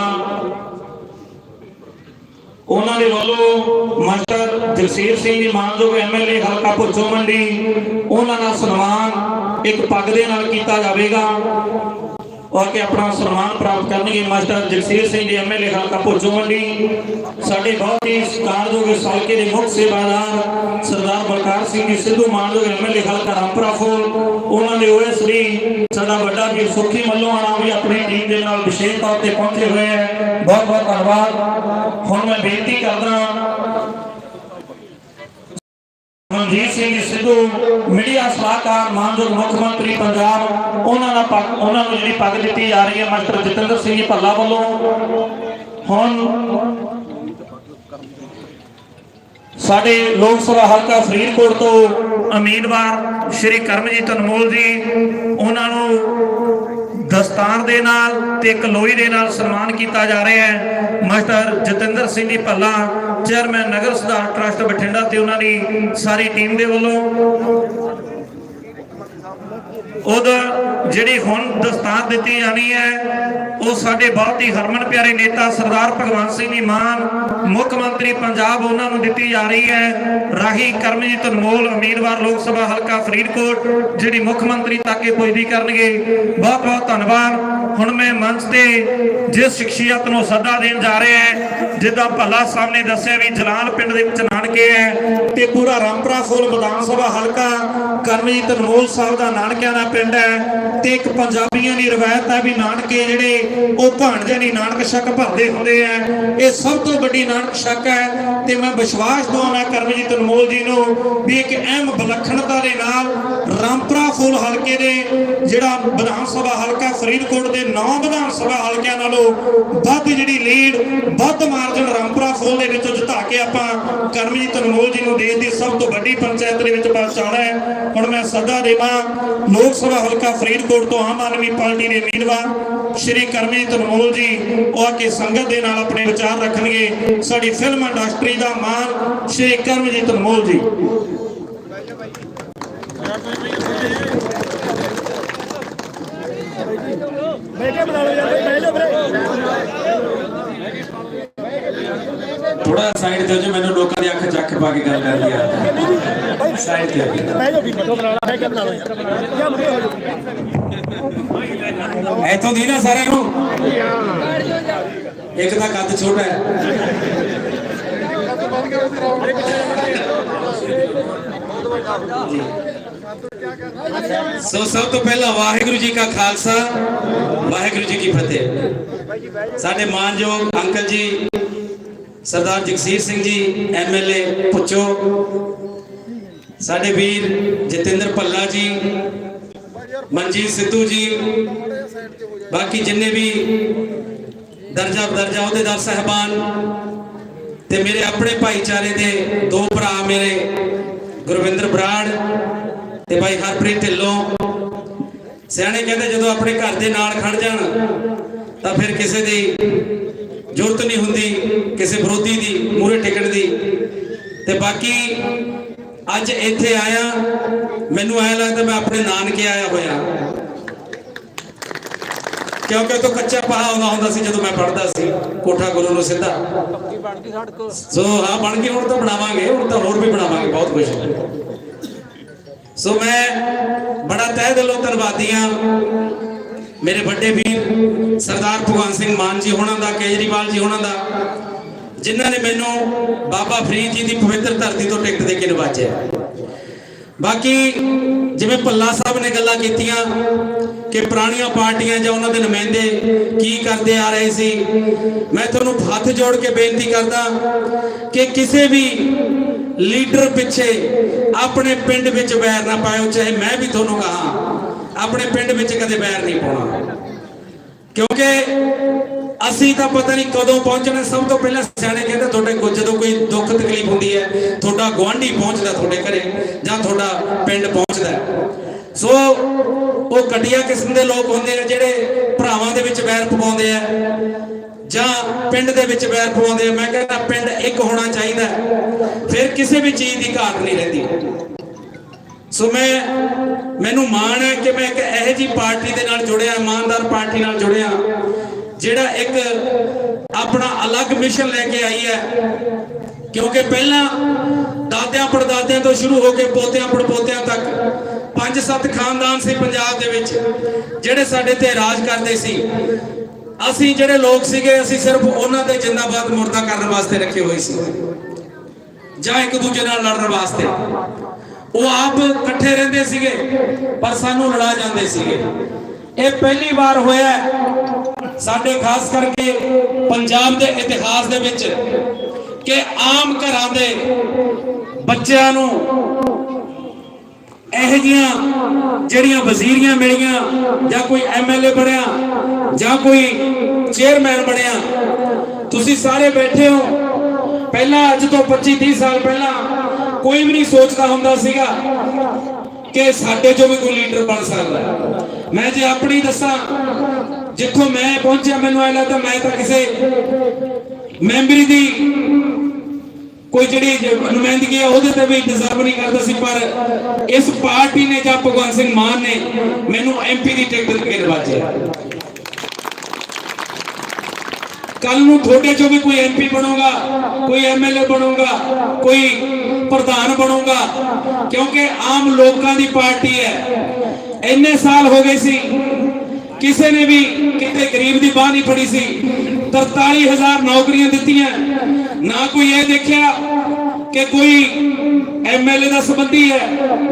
ਉਹਨਾਂ ਦੇ ਵੱਲੋਂ ਮਾਸਟਰ ਜਗਸੀਰ ਸਿੰਘ ਜੀ ਮਾਨਯੋਗ ਐਮਐਲਏ ਹਲਕਾ ਭੁੱਚੋ ਮੰਡੀ, ਉਹਨਾਂ ਦਾ ਸਨਮਾਨ ਇੱਕ ਪੱਗ ਦੇ ਨਾਲ ਕੀਤਾ ਜਾਵੇਗਾ। ਔਰ ਕਿ ਆਪਣਾ ਸਨਮਾਨ ਪ੍ਰਾਪਤ ਕਰਨਗੇ ਮਾਸਟਰ ਜਗਸੀਰ ਸਿੰਘ ਜੀ ਐਮਐਲਏ ਹਲਕਾ ਭੁੱਚੋ ਮੰਡੀ। ਸਾਡੇ ਬਹੁਤ ਹੀ ਸਤਿਕਾਰਯੋਗ ਇਸ ਦੇ ਮੁੱਖ ਸੇਵਾਦਾਰ ਸਰਦਾਰ ਬਲਕਾਰ ਸਿੰਘ ਜੀ, ਸਿੱਧੂ ਮਾਨਯੋਗ ਐਮਐਲਏ ਹਲਕਾ ਰਾਮਪੁਰਾ ਫੋਲ ਉਹਨਾਂ ਦੇ ਓਐਸਡੀ ਸਾਡਾ ਵੱਡਾ ਵੀਰ ਸੁਖੀ ਮੱਲੋਆਣਾ ਵੀ ਆਪਣੀ ਟੀਮ ਦੇ ਨਾਲ ਵਿਸ਼ੇਸ਼ ਤੌਰ ਤੇ ਪਹੁੰਚੇ ਹੋਏ ਹੈ। ਬਹੁਤ ਬਹੁਤ ਧੰਨਵਾਦ। ਹੁਣ ਮੈਂ ਬੇਨਤੀ ਕਰਦਾ ਮਨਜੀਤ ਸਿੰਘ ਸਿੱਧੂ, ਮੀਡੀਆ ਸਲਾਹਕਾਰ ਮਾਨਯੋਗ ਮੁੱਖ ਮੰਤਰੀ ਪੰਜਾਬ, ਉਹਨਾਂ ਦਾ ਪੱਗ ਉਹਨਾਂ ਨੂੰ ਜਿਹੜੀ ਪੱਗ ਦਿੱਤੀ ਜਾ ਰਹੀ ਹੈ ਮਾਸਟਰ ਜਤਿੰਦਰ ਸਿੰਘ ਭੱਲਾ ਵੱਲੋਂ। ਹੁਣ ਸਾਡੇ ਲੋਕ ਸਭਾ ਹਲਕਾ ਫਰੀਦਕੋਟ ਤੋਂ ਉਮੀਦਵਾਰ ਸ਼੍ਰੀ ਕਰਮਜੀਤ ਅਨਮੋਲ ਜੀ, ਉਹਨਾਂ ਨੂੰ ਦਸਤਾਨ ਦੇ ਨਾਲ ਤੇ ਇੱਕ ਲੋਈ ਦੇ ਨਾਲ ਸਨਮਾਨ ਕੀਤਾ ਜਾ ਰਿਹਾ ਹੈ। ਮਾਸਟਰ ਜਤਿੰਦਰ ਸਿੰਘ ਜੀ ਭੱਲਾ, ਚੇਅਰਮੈਨ ਨਗਰ ਸੁਧਾਰ ਟਰਸਟ ਬਠਿੰਡਾ ਤੇ ਉਹਨਾਂ ਦੀ ਸਾਰੀ ਟੀਮ ਦੇ ਵੱਲੋਂ ਉਹਦਾ ਜਿਹੜੀ ਹੁਣ ਦਸਤਾਰ ਦਿੱਤੀ ਜਾਣੀ ਹੈ, ਉਹ ਸਾਡੇ ਬਹੁਤ ਹੀ ਹਰਮਨ ਪਿਆਰੇ ਨੇਤਾ ਸਰਦਾਰ ਭਗਵੰਤ ਸਿੰਘ ਜੀ ਮਾਨ, ਮੁੱਖ ਮੰਤਰੀ ਪੰਜਾਬ ਉਹਨਾਂ ਨੂੰ ਦਿੱਤੀ ਜਾ ਰਹੀ ਹੈ। ਰਾਹੀ ਕਰਮਜੀਤ ਅਨਮੋਲ, ਉਮੀਦਵਾਰ ਲੋਕ ਸਭਾ ਹਲਕਾ ਫਰੀਦਕੋਟ, ਜਿਹੜੀ ਮੁੱਖ ਮੰਤਰੀ ਤੱਕ ਇਹ ਪੁੱਜਦੀ ਕਰਨਗੇ। ਬਹੁਤ ਬਹੁਤ ਧੰਨਵਾਦ। ਹੁਣ ਮੈਂ ਮੰਚ ਤੇ ਜਿਸ ਸ਼ਖਸੀਅਤ ਨੂੰ ਸੱਦਾ ਦੇਣ ਜਾ ਰਿਹਾ ਹੈ ਜਿੱਦਾਂ ਭੱਲਾ ਸਾਹਿਬ ਨੇ ਦੱਸਿਆ ਵੀ ਜਲਾਲ ਪਿੰਡ ਦੇ ਵਿੱਚ ਨਾਨਕੇ ਹੈ ਤੇ ਪੂਰਾ ਰਾਮਪੁਰਾ ਫੂਲ ਵਿਧਾਨ ਸਭਾ ਹਲਕਾ ਕਰਮਜੀਤ ਅਨਮੋਲ ਸਾਹਿਬ ਦਾ ਨਾਨਕਿਆਂ ਦਾ ਪਿੰਡ ਹੈ ਤੇ ਇੱਕ ਪੰਜਾਬੀਆਂ ਦੀ ਰਵਾਇਤ ਹੈ ਵੀ ਨਾਨਕੇ ਜਿਹੜੇ ਉਹ ਭਾਣਜੇ ਦੀ ਨਾਨਕ ਛੱਕ ਭਰਦੇ ਹੁੰਦੇ ਆ। ਇਹ ਸਭ ਤੋਂ ਵੱਡੀ ਨਾਨਕ ਛੱਕ ਹੈ ਤੇ ਮੈਂ ਵਿਸ਼ਵਾਸ ਦਵਾਉਣਾ ਕਰਮਜੀਤ ਅਨਮੋਲ ਜੀ ਨੂੰ ਵੀ ਇੱਕ ਅਹਿਮ ਵਿਲੱਖਣਤਾ ਦੇ ਨਾਲ ਰਾਮਪੁਰਾ ਫੂਲ ਹਲਕੇ ਦੇ ਜਿਹੜਾ ਵਿਧਾਨ ਸਭਾ ਹਲਕਾ ਫਰੀਦਕੋਟ ਦੇ ਨੌ ਵਿਧਾਨ ਸਭਾ ਹਲਕਿਆਂ ਨਾਲੋਂ ਵੱਧ ਜਿਹੜੀ ਲੀਡ, ਵੱਧ ਮਾਰ ਮਾਰਜਨ ਰਾਮਪੁਰਾ ਫੂਲ ਦੇ ਵਿੱਚੋਂ ਜਿਤਾ ਕੇ ਆਪਾਂ ਕਰਮਜੀਤ ਅਨਮੋਲ ਜੀ ਨੂੰ ਦੇਸ਼ ਦੀ ਸਭ ਤੋਂ ਵੱਡੀ ਪੰਚਾਇਤ ਦੇ ਵਿੱਚ ਪਹੁੰਚਾਉਣਾ ਹੈ। ਹੁਣ ਮੈਂ ਸੱਦਾ ਦੇਵਾਂ, ਲੋਕ ਸਭਾ ਹਲਕਾ ਫਰੀਦਕੋਟ ਤੋਂ ਆਮ ਆਦਮੀ ਪਾਰਟੀ ਦੇ ਉਮੀਦਵਾਰ ਸ਼੍ਰੀ ਕਰਮਜੀਤ ਅਨਮੋਲ ਜੀ, ਉਹ ਆ ਕੇ ਸੰਗਤ ਦੇ ਨਾਲ ਆਪਣੇ ਵਿਚਾਰ ਰੱਖਣਗੇ। ਸਾਡੀ ਫਿਲਮ ਇੰਡਸਟਰੀ ਦਾ ਮਾਨ ਸ਼੍ਰੀ ਕਰਮਜੀਤ ਅਨਮੋਲ ਜੀ। ਬੈਠੇ ਬਣਾ ਲਓ ਯਾਰ ਬਹਿ ਵੀਰੇ ਥੋੜਾ ਸਾਈਡ ਤੇ ਹੋ ਮੈਨੂੰ ਲੋਕਾਂ ਦੀ ਅੱਖ ਚੱਕ ਪਾ ਕੇ ਗੱਲ ਕਰਨੀ ਆ। ਸਾਈਡ ਤੇ ਇੱਥੋਂ ਦੀ ਨਾ ਸਾਰਿਆਂ ਨੂੰ। ਇੱਕ ਤਾਂ ਕੱਦ ਛੋਟਾ ਹੈ। ਸੋ ਸਭ ਤੋਂ ਪਹਿਲਾਂ ਵਾਹਿਗੁਰੂ ਜੀ ਕਾ ਖਾਲਸਾ, ਵਾਹਿਗੁਰੂ ਜੀ ਕੀ ਫਤਿਹ। ਸਾਡੇ ਮਾਨਯੋਗ ਅੰਕਲ ਜੀ ਸਰਦਾਰ ਜਗਸੀਰ ਸਿੰਘ ਜੀ ਐਮਐਲਏ ਪੁੱਛੋ। ਸਾਡੇ ਵੀਰ ਜਤਿੰਦਰ ਭੱਲਾ ਜੀ, ਮਨਜੀਤ ਸਿੱਧੂ ਜੀ, ਬਾਕੀ ਜਿੰਨੇ ਵੀ ਦਰਜਾ ਦਰਜਾ ਅਹੁਦੇਦਾਰ ਸਹਿਬਾਨ ਤੇ ਮੇਰੇ ਆਪਣੇ ਭਾਈਚਾਰੇ ਦੇ ਦੋ ਭਰਾ ਮੇਰੇ, ਗੁਰਵਿੰਦਰ ਬਰਾੜ ਤੇ ਭਾਈ ਹਰਪ੍ਰੀਤ ਢਿੱਲੋਂ। ਸਿਆਣੇ ਕਹਿੰਦੇ ਜਦੋਂ ਆਪਣੇ ਘਰ ਦੇ ਨਾਲ ਖੜ ਜਾਣ, ਤਾਂ ਫਿਰ ਕਿਸੇ ਦੀ ਜ਼ਰੂਰਤ ਨਹੀਂ ਹੁੰਦੀ ਕਿਸੇ ਵਿਰੋਧੀ ਦੀ ਮੂਰੇ ਟਿਕਣ ਦੀ। ਤੇ ਬਾਕੀ ਅੱਜ ਇੱਥੇ ਆਇਆ, ਮੈਨੂੰ ਐ ਲੱਗਦਾ ਮੈਂ ਆਪਣੇ ਨਾਨਕੇ ਆਇਆ ਹੋਇਆ। ਕਿਉਂਕਿ ਉਹ ਕੱਚਾ ਪਹਾ ਆਉਂਦਾ ਹੁੰਦਾ ਸੀ ਜਦੋਂ ਮੈਂ ਪੜ੍ਹਦਾ ਸੀ, ਕੋਠਾ ਗੁਰੂ ਨੂੰ ਸਿੱਧਾ। ਸੋ ਹਾਂ ਬਣ ਗਈ, ਹੁਣ ਤਾਂ ਬਣਾਵਾਂਗੇ, ਹੁਣ ਤਾਂ ਹੋਰ ਵੀ ਬਣਾਵਾਂਗੇ, ਬਹੁਤ ਕੁਝ ਸੋ ਮੈਂ ਬੜਾ ਤਹਿ ਦਿਲੋਂ ਧੰਨਵਾਦੀ ਹਾਂ। ਮੇਰੇ ਵੱਡੇ ਵੀਰ ਸਰਦਾਰ ਭਗਵੰਤ ਸਿੰਘ ਮਾਨ ਜੀ ਹੋਣਾ ਦਾ, ਕੇਜਰੀਵਾਲ ਜੀ ਹੋਣਾ ਦਾ, ਜਿਨ੍ਹਾਂ ਨੇ ਮੈਨੂੰ ਬਾਬਾ ਫਰੀਦ ਜੀ ਦੀ ਪਵਿੱਤਰ ਧਰਤੀ ਤੋਂ ਟਿਕਟ ਦੇ ਕੇ ਨਵਾਜਿਆ। ਬਾਕੀ ਜਿਵੇਂ ਭੱਲਾ ਸਾਹਿਬ ਨੇ ਗੱਲਾਂ ਕੀਤੀਆਂ ਕਿ ਪੁਰਾਣੀਆਂ ਪਾਰਟੀਆਂ ਜਾਂ ਉਹਨਾਂ ਦੇ ਨੁਮਾਇੰਦੇ ਕੀ ਕਰਦੇ ਆ ਰਹੇ ਸੀ, ਮੈਂ ਤੁਹਾਨੂੰ ਹੱਥ ਜੋੜ ਕੇ ਬੇਨਤੀ ਕਰਦਾ ਕਿ ਕਿਸੇ ਵੀ ਲੀਡਰ ਪਿੱਛੇ ਆਪਣੇ ਪਿੰਡ ਵਿੱਚ ਵੈਰ ਨਾ ਪਾਇਓ, ਚਾਹੇ ਮੈਂ ਵੀ ਤੁਹਾਨੂੰ ਕਹਾ। ਆਪਣੇ ਪਿੰਡ ਵਿੱਚ ਕਦੇ ਬੈਰ ਨਹੀਂ ਪਾਉਣਾ। ਕਿਉਂਕਿ ਅਸੀਂ ਤਾਂ ਪਤਾ ਨਹੀਂ ਕਦੋਂ ਪਹੁੰਚਣਾ। ਸਭ ਤੋਂ ਪਹਿਲਾਂ ਸਿਆਣੇ ਕਹਿੰਦੇ ਤੁਹਾਡੇ ਕੋਲ ਜਦੋਂ ਕੋਈ ਦੁੱਖ ਤਕਲੀਫ ਹੁੰਦੀ ਹੈ, ਤੁਹਾਡਾ ਗੁਆਂਢੀ ਪਹੁੰਚਦਾ ਤੁਹਾਡੇ ਘਰੇ ਜਾਂ ਤੁਹਾਡਾ ਪਿੰਡ ਪਹੁੰਚਦਾ ਸੋ ਉਹ ਘਟੀਆ ਕਿਸਮ ਦੇ ਲੋਕ ਹੁੰਦੇ ਆ ਜਿਹੜੇ ਭਰਾਵਾਂ ਦੇ ਵਿੱਚ ਵੈਰ ਪਵਾਉਂਦੇ ਆ ਜਾਂ ਪਿੰਡ ਦੇ ਵਿੱਚ ਵੈਰ ਪਵਾਉਂਦੇ ਆ। ਮੈਂ ਕਹਿੰਦਾ ਪਿੰਡ ਇੱਕ ਹੋਣਾ ਚਾਹੀਦਾ ਫਿਰ ਕਿਸੇ ਵੀ ਚੀਜ਼ ਦੀ ਘਾਟ ਨਹੀਂ ਰਹਿੰਦੀ। ਸੋ ਮੈਂ, ਮੈਨੂੰ ਮਾਣ ਹੈ ਕਿ ਮੈਂ ਇੱਕ ਇਹੋ ਜੀ ਪਾਰਟੀ ਦੇ ਨਾਲ ਜੁੜਿਆ, ਇਮਾਨਦਾਰ ਪਾਰਟੀ ਨਾਲ ਜੁੜਿਆ, ਜਿਹੜਾ ਇੱਕ ਆਪਣਾ ਅਲੱਗ ਮਿਸ਼ਨ ਲੈ ਕੇ ਆਈ ਹੈ। ਕਿਉਂਕਿ ਪਹਿਲਾਂ ਦਾਦਿਆਂ ਪੜਦਾਦਿਆਂ ਤੋਂ ਸ਼ੁਰੂ ਹੋ ਕੇ ਪੋਤਿਆਂ ਪੜਪੋਤਿਆਂ ਤੱਕ ਪੰਜ ਸੱਤ ਖਾਨਦਾਨ ਸੀ ਪੰਜਾਬ ਦੇ ਵਿੱਚ, ਜਿਹੜੇ ਸਾਡੇ ਤੇ ਰਾਜ ਕਰਦੇ ਸੀ। ਅਸੀਂ ਜਿਹੜੇ ਲੋਕ ਸੀਗੇ, ਅਸੀਂ ਸਿਰਫ ਉਹਨਾਂ ਦੇ ਜਿੰਦਾਬਾਦ ਮੁਰਦਾ ਕਰਨ ਵਾਸਤੇ ਰੱਖੇ ਹੋਏ ਸੀ। ਜਾਂ ਇੱਕ ਦੂਜੇ ਨਾਲ ਲੜਨ ਵਾਸਤੇ। ਉਹ ਆਪ ਇਕੱਠੇ ਰਹਿੰਦੇ ਸੀਗੇ, ਪਰ ਸਾਨੂੰ ਲੜਾ ਜਾਂਦੇ ਸੀਗੇ। ਇਹ ਪਹਿਲੀ ਵਾਰ ਹੋਇਆ ਸਾਡੇ ਖਾਸ ਕਰਕੇ ਪੰਜਾਬ ਦੇ ਇਤਿਹਾਸ ਦੇ ਵਿੱਚ ਕਿ ਆਮ ਘਰਾਂ ਦੇ ਬੱਚਿਆਂ ਨੂੰ ਇਹੋ ਜੀਆਂ ਜਿਹੜੀਆਂ ਵਜ਼ੀਰੀਆਂ ਮਿਲੀਆਂ, ਜਾਂ ਕੋਈ ਐਮਐਲਏ ਬਣਿਆ, ਜਾਂ ਕੋਈ ਚੇਅਰਮੈਨ ਬਣਿਆ, ਤੁਸੀਂ ਸਾਰੇ ਬੈਠੇ ਹੋ। ਪਹਿਲਾਂ ਅੱਜ ਤੋਂ 25 30 ਸਾਲ ਪਹਿਲਾਂ ਕੋਈ ਵੀ ਨਹੀਂ ਸੋਚਦਾ ਹੁੰਦਾ ਸੀਗਾ ਕਿ ਸਾਡੇ ਚੋਂ ਵੀ ਕੋਈ ਲੀਡਰ ਬਣ ਸਕਦਾ। ਮੈਂ ਜੇ ਆਪਣੀ ਦੱਸਾਂ, ਜਿੱਥੋਂ ਮੈਂ ਪਹੁੰਚਿਆ, ਮੈਨੂੰ ਐ ਲੱਗਦਾ ਮੈਂ ਤਾਂ ਕਿਸੇ ਮੈਂਬਰੀ ਦੀ ਕੋਈ ਜਿਹੜੀ ਨੁਮਾਇੰਦਗੀ ਹੈ ਉਹਦੇ ਤੇ ਵੀ ਡਿਜ਼ਰਵ ਨਹੀਂ ਕਰਦਾ ਸੀ, ਪਰ ਇਸ ਪਾਰਟੀ ਨੇ ਜਾਂ ਭਗਵੰਤ ਸਿੰਘ ਮਾਨ ਨੇ ਮੈਨੂੰ ਐਮਪੀ ਦੀ ਟਿਕਟ ਦੇ ਕੇ ਨਵਾਜਿਆ ਕੱਲ ਨੂੰ ਤੁਹਾਡੇ ਚੋਂ ਵੀ ਕੋਈ ਐਮਪੀ ਬਣੂਗਾ, ਕੋਈ ਐਮਐਲਏ ਬਣੂਗਾ, ਕੋਈ ਪ੍ਰਧਾਨ ਬਣੂਗਾ। ਕਿਉਂਕਿ ਆਮ ਲੋਕਾਂ ਦੀ ਪਾਰਟੀ ਹੈ। ਇੰਨੇ ਸਾਲ ਹੋ ਗਏ ਸੀ। ਕਿਸੇ ਨੇ ਵੀ ਕਿਤੇ ਗਰੀਬ ਦੀ ਬਾਹ ਨਹੀਂ ਫੜੀ ਸੀ। 43000 ਨੌਕਰੀਆਂ ਦਿੱਤੀਆਂ। ਨਾ ਕੋਈ ਇਹ ਦੇਖਿਆ ਕਿ ਕੋਈ ਐਮਐਲਏ ਦਾ ਸੰਬੰਧੀ ਹੈ।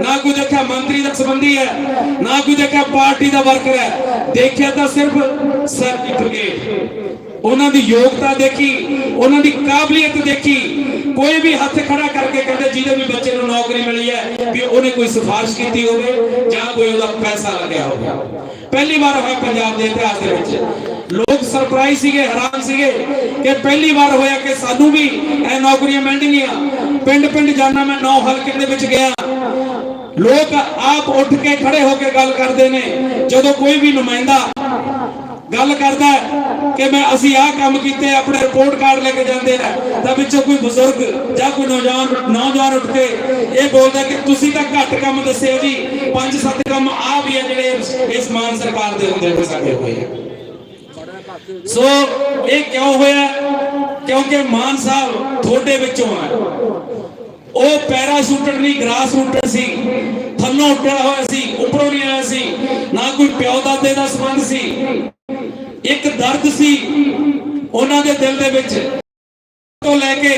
ਨਾ ਕੋਈ ਦੇਖਿਆ ਮੰਤਰੀ ਦਾ ਸੰਬੰਧੀ ਹੈ। ਨਾ ਕੋਈ ਦੇਖਿਆ ਪਾਰਟੀ ਦਾ ਵਰਕਰ ਹੈ। ਦੇਖਿਆ ਤਾਂ ਸਿਰਫ ਸਰਟੀਫਿਕੇਟ ਉਹਨਾਂ ਦੀ ਯੋਗਤਾ ਦੇਖੀ, ਉਹਨਾਂ ਦੀ ਕਾਬਲੀਅਤ ਦੇਖੀ। ਕੋਈ ਵੀ ਹੱਥ ਖੜਾ ਕਰਕੇ ਕਹਿੰਦੇ ਜਿਹਦੇ ਵੀ ਬੱਚੇ ਨੂੰ ਨੌਕਰੀ ਮਿਲੀ ਹੈ, ਵੀ ਉਹਨੇ ਕੋਈ ਸਿਫਾਰਿਸ਼ ਕੀਤੀ ਹੋਵੇ ਜਾਂ ਕੋਈ ਉਹਦਾ ਪੈਸਾ ਲੱਗਿਆ ਹੋਵੇ। ਪਹਿਲੀ ਵਾਰ ਹੋਇਆ ਪੰਜਾਬ ਦੇ ਇਤਿਹਾਸ ਦੇ ਵਿੱਚ। ਲੋਕ ਸਰਪ੍ਰਾਈਜ਼ ਸੀਗੇ, ਹੈਰਾਨ ਸੀਗੇ ਕਿ ਪਹਿਲੀ ਵਾਰ ਹੋਇਆ ਕਿ ਸਾਨੂੰ ਵੀ ਇਹ ਨੌਕਰੀਆਂ ਮਿਲਣਗੀਆਂ। ਪਿੰਡ ਪਿੰਡ ਜਾਣਾ ਮੈਂ ਨੌ ਹਲਕੇ ਦੇ ਵਿੱਚ ਗਿਆ। ਲੋਕ ਆਪ ਉੱਠ ਕੇ ਖੜੇ ਹੋ ਕੇ ਗੱਲ ਕਰਦੇ ਨੇ। ਜਦੋਂ ਕੋਈ ਵੀ ਨੁਮਾਇੰਦਾ ਗੱਲ ਕਰਦਾ ਕਿ ਮੈਂ ਅਸੀਂ ਆਹ ਕੰਮ ਕੀਤੇ, ਆਪਣੇ ਰਿਪੋਰਟ ਕਾਰਡ ਲੈ ਕੇ ਜਾਂਦੇ ਨੇ ਤਾਂ ਵਿੱਚੋਂ ਕੋਈ ਬਜ਼ੁਰਗ ਜਾਂ ਕੋਈ ਨੌਜਵਾਨ ਨੌਜਵਾਨ ਉੱਠ ਕੇ ਇਹ ਬੋਲਦਾ ਕਿ ਤੁਸੀਂ ਤਾਂ ਘੱਟ ਕੰਮ ਦੱਸੇ ਜੀ, ਪੰਜ ਸੱਤ ਕੰਮ ਆ ਵੀ ਆ ਜਿਹੜੇ ਇਸ- ਮਾਨ ਸਰਕਾਰ ਦੇ ਹੁੰਦੇ ਸਾਡੇ ਹੋਏ ਆ। ਸੋ ਇਹ ਕਿਉਂ ਹੋਇਆ? ਕਿਉਂਕਿ ਮਾਨ ਸਾਹਿਬ ਤੁਹਾਡੇ ਵਿੱਚੋਂ ਆ। ਉਹ ਪੈਰਾਸ਼ੂਟਰ ਨਹੀਂ ਗ੍ਰਾਸ ਰੂਟਰ ਸੀ। ਥੱਲੋਂ ਉੱਠਿਆ ਹੋਇਆ ਸੀ, ਉੱਪਰੋਂ ਨਹੀਂ ਆਇਆ ਸੀ। ਨਾ ਕੋਈ ਪਿਓ ਦਾਦੇ ਦਾ ਸੰਬੰਧ ਸੀ। ਇੱਕ ਦਰਦ ਸੀ ਉਹਨਾਂ ਦੇ ਦਿਲ ਦੇ ਵਿੱਚ। ਤੋਂ ਲੈ ਕੇ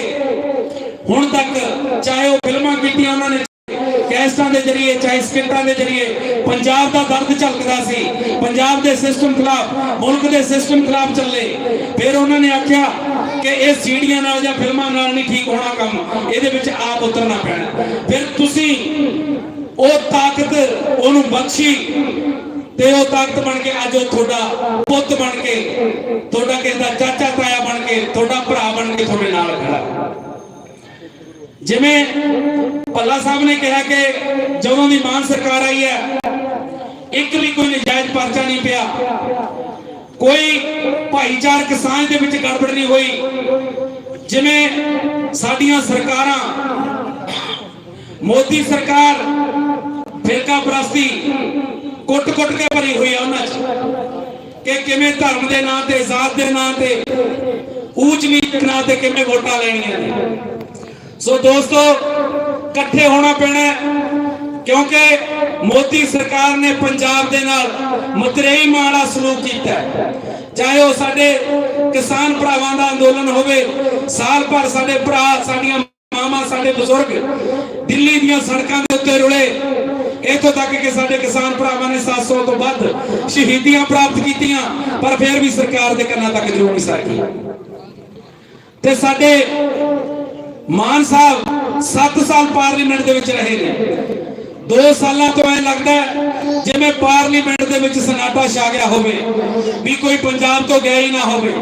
ਹੁਣ ਤੱਕ ਚਾਹੇ ਉਹ ਫਿਲਮਾਂ ਕੀਤੀਆਂ ਉਹਨਾਂ ਨੇ ਕੈਸਟਾਂ ਦੇ ਜਰੀਏ, ਚਾਹੇ ਸਕਿੱਟਾਂ ਦੇ ਜਰੀਏ, ਪੰਜਾਬ ਦਾ ਦਰਦ ਝਲਕਦਾ ਸੀ। ਪੰਜਾਬ ਦੇ ਸਿਸਟਮ ਖਿਲਾਫ, ਮੁਲਕ ਦੇ ਸਿਸਟਮ ਖਿਲਾਫ ਚੱਲੇ। ਫਿਰ ਉਹਨਾਂ ਨੇ ਆਖਿਆ ਕਿ ਇਹ ਸੀੜੀਆਂ ਨਾਲ ਜਾਂ ਫਿਲਮਾਂ ਨਾਲ ਨਹੀਂ ਠੀਕ ਹੋਣਾ ਕੰਮ, ਇਹਦੇ ਵਿੱਚ ਆਪ ਉਤਰਨਾ ਪੈਣਾ। ਫਿਰ ਤੁਸੀਂ ਉਹ ਤਾਕਤ ਉਹਨੂੰ ਬਖਸ਼ੀ ਤੇ ਉਹ ਤਾਕਤ ਬਣ ਕੇ, ਅੱਜ ਉਹ ਤੁਹਾਡਾ ਪੁੱਤ ਬਣ ਕੇ, ਤੁਹਾਡਾ ਕਿਸੇ ਦਾ ਚਾਚਾ ਤਾਇਆ ਬਣ ਕੇ, ਤੁਹਾਡਾ ਭਰਾ ਬਣ ਕੇ ਤੁਹਾਡੇ ਨਾਲ ਖੜਾ ਜਿਵੇਂ ਭੱਲਾ ਸਾਹਿਬ ਨੇ ਕਿਹਾ ਕਿ ਜਦੋਂ ਦੀ ਮਾਨ ਸਰਕਾਰ ਆਈ ਹੈ, ਇੱਕ ਵੀ ਕੋਈ ਨਜਾਇਜ਼ ਪਰਚਾ ਨਹੀਂ ਪਿਆ। ਕੋਈ ਭਾਈਚਾਰਕ ਸਾਂਝ ਦੇ ਵਿੱਚ ਗੜਬੜ ਨਹੀਂ ਹੋਈ। ਜਿਵੇਂ ਸਾਡੀਆਂ ਸਰਕਾਰਾਂ, ਮੋਦੀ ਸਰਕਾਰ ਫਿਰਕਾ ਪ੍ਰਸਤੀ ਕੁੱਟ-ਕੁੱਟ ਕੇ ਭਰੀ ਹੋਈ ਆ ਉਹਨਾਂ 'ਚ। ਕਿ ਕਿਵੇਂ ਧਰਮ ਦੇ ਨਾਂ ਤੇ, ਜ਼ਾਤ ਦੇ ਨਾਂ ਤੇ, ਊਚ ਨੀਚ ਦੇ ਨਾਂ ਤੇ ਕਿਵੇਂ ਵੋਟਾਂ ਲੈਣੀਆਂ ਨੇ। ਸੋ ਦੋਸਤੋ, ਇਕੱਠੇ ਹੋਣਾ ਪੈਣਾ ਕਿਉਂਕਿ ਮੋਦੀ ਸਰਕਾਰ ਨੇ ਪੰਜਾਬ ਦੇ ਨਾਲ ਮਤਰੇਈ ਮਾੜਾ ਸਲੂਕ ਕੀਤਾ ਚਾਹੇ ਉਹ ਸਾਡੇ ਕਿਸਾਨ ਭਰਾਵਾਂ ਦਾ ਅੰਦੋਲਨ ਹੋਵੇ, ਸਾਲ ਭਰ ਸਾਡੇ ਭਰਾ, ਸਾਡੀਆਂ ਮਾਵਾਂ ਸਾਡੇ ਬਜ਼ੁਰਗ ਦਿੱਲੀ ਦੀਆਂ ਸੜਕਾਂ ਦੇ ਉੱਤੇ ਰੁਲੇ। ਇੱਥੋਂ ਤੱਕ ਕਿ ਸਾਡੇ ਕਿਸਾਨ ਭਰਾਵਾਂ ਨੇ 700 ਤੋਂ ਵੱਧ ਸ਼ਹੀਦੀਆਂ ਪ੍ਰਾਪਤ ਕੀਤੀਆਂ, ਪਰ ਫਿਰ ਵੀ ਸਰਕਾਰ ਦੇ ਕੰਨਾਂ ਤੱਕ ਜ਼ਰੂਰ ਨਹੀਂ ਸਕੀ ਤੇ ਸਾਡੇ ਮਾਨ ਸਾਹਿਬ 7 ਸਾਲ ਪਾਰਲੀਮੈਂਟ ਦੇ ਵਿੱਚ ਰਹੇ ਨੇ। 2 ਸਾਲਾਂ ਤੋਂ ਐ ਲੱਗਦਾ ਜਿਵੇਂ ਪਾਰਲੀਮੈਂਟ ਦੇ ਵਿੱਚ ਸਨਾਟਾ ਛਾ ਗਿਆ ਹੋਵੇ, ਵੀ ਕੋਈ ਪੰਜਾਬ ਤੋਂ ਗਿਆ ਹੀ ਨਾ ਹੋਵੇ।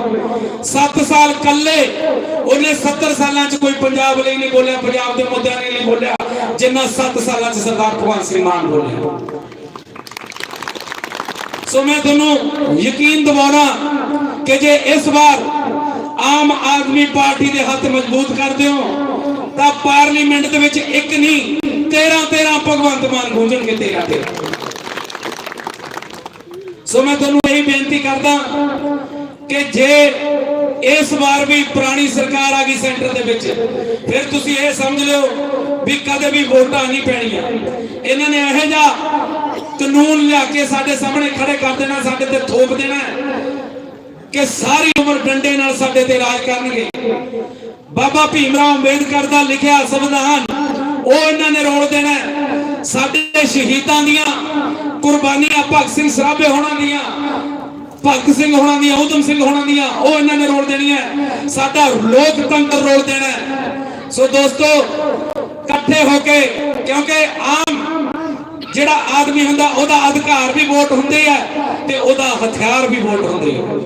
7 ਸਾਲ ਕੱਲੇ ਉਹਨੇ 70 ਸਾਲਾਂ 'ਚ ਕੋਈ ਪੰਜਾਬ ਲਈ ਨਹੀਂ ਬੋਲਿਆ, ਪੰਜਾਬ ਦੇ ਮੁੱਦਿਆਂ ਲਈ ਨਹੀਂ ਬੋਲਿਆ, ਜਿੰਨਾ 7 ਸਾਲਾਂ 'ਚ ਸਰਦਾਰ ਭਗਵੰਤ ਸਿੰਘ ਮਾਨ ਬੋਲਿਆ। ਸੋ ਮੈਂ ਤੁਹਾਨੂੰ ਯਕੀਨ ਦਿਵਾਉਣਾ ਕਿ ਜੇ ਇਸ ਵਾਰ ਆਮ ਆਦਮੀ ਪਾਰਟੀ ਦੇ ਹੱਥ ਮਜ਼ਬੂਤ ਕਰਦੇ ਹੋ ਤਾਂ ਪਾਰਲੀਮੈਂਟ ਦੇ ਵਿੱਚ ਇੱਕ ਨਹੀਂ 13 13 ਭਗਵੰਤ ਮਾਨ ਗੂੰਜਣਗੇ 13 13 ਸੋ ਮੈਂ ਤੁਹਾਨੂੰ ਇਹ ਬੇਨਤੀ ਕਰਦਾ ਕਿ ਜੇ ਇਸ ਵਾਰ ਵੀ ਪੁਰਾਣੀ ਸਰਕਾਰ ਆ ਗਈ ਸੈਂਟਰ ਦੇ ਵਿੱਚ, ਫਿਰ ਤੁਸੀਂ ਇਹ ਸਮਝ ਲਿਓ ਵੀ ਕਦੇ ਵੀ ਵੋਟਾਂ ਨਹੀਂ ਪੈਣੀਆਂ। ਇਹਨਾਂ ਨੇ ਇਹੋ ਜਿਹਾ ਕਾਨੂੰਨ ਲਿਆ ਕੇ ਸਾਡੇ ਸਾਹਮਣੇ ਖੜੇ ਕਰ ਦੇਣਾ, ਸਾਡੇ ਤੇ ਥੋਪ ਦੇਣਾ ਕਿ ਸਾਰੀ ਉਮਰ ਡੰਡੇ ਨਾਲ ਸਾਡੇ ਤੇ ਰਾਜ ਕਰਨਗੇ। ਬਾਬਾ ਭੀਮ ਰਾਓ ਅੰਬੇਦਕਰ ਦਾ ਲਿਖਿਆ ਸੰਵਿਧਾਨ, ਉਹ ਇਹਨਾਂ ਨੇ ਰੋਲ ਦੇਣਾ ਸਾਡੇ ਸ਼ਹੀਦਾਂ ਦੀਆਂ ਕੁਰਬਾਨੀਆਂ ਭਗਤ ਸਿੰਘ ਸਰਾਭੇ ਹੋਣਾ ਦੀਆਂ, ਭਗਤ ਸਿੰਘ ਹੋਣਾ ਦੀਆਂ ਉਦਮ ਸਿੰਘ ਹੋਣਾ ਦੀਆਂ, ਉਹ ਇਹਨਾਂ ਨੇ ਰੋਲ ਦੇਣੀਆਂ ਸਾਡਾ ਲੋਕਤੰਤਰ ਰੋਲ ਦੇਣਾ ਸੋ ਦੋਸਤੋ, ਇਕੱਠੇ ਹੋ ਕੇ, ਕਿਉਂਕਿ ਆਮ ਜਿਹੜਾ ਆਦਮੀ ਹੁੰਦਾ, ਉਹਦਾ ਅਧਿਕਾਰ ਵੀ ਵੋਟ ਹੁੰਦੇ ਹੈ ਤੇ ਉਹਦਾ ਹਥਿਆਰ ਵੀ ਵੋਟ ਹੁੰਦੇ ਹੈ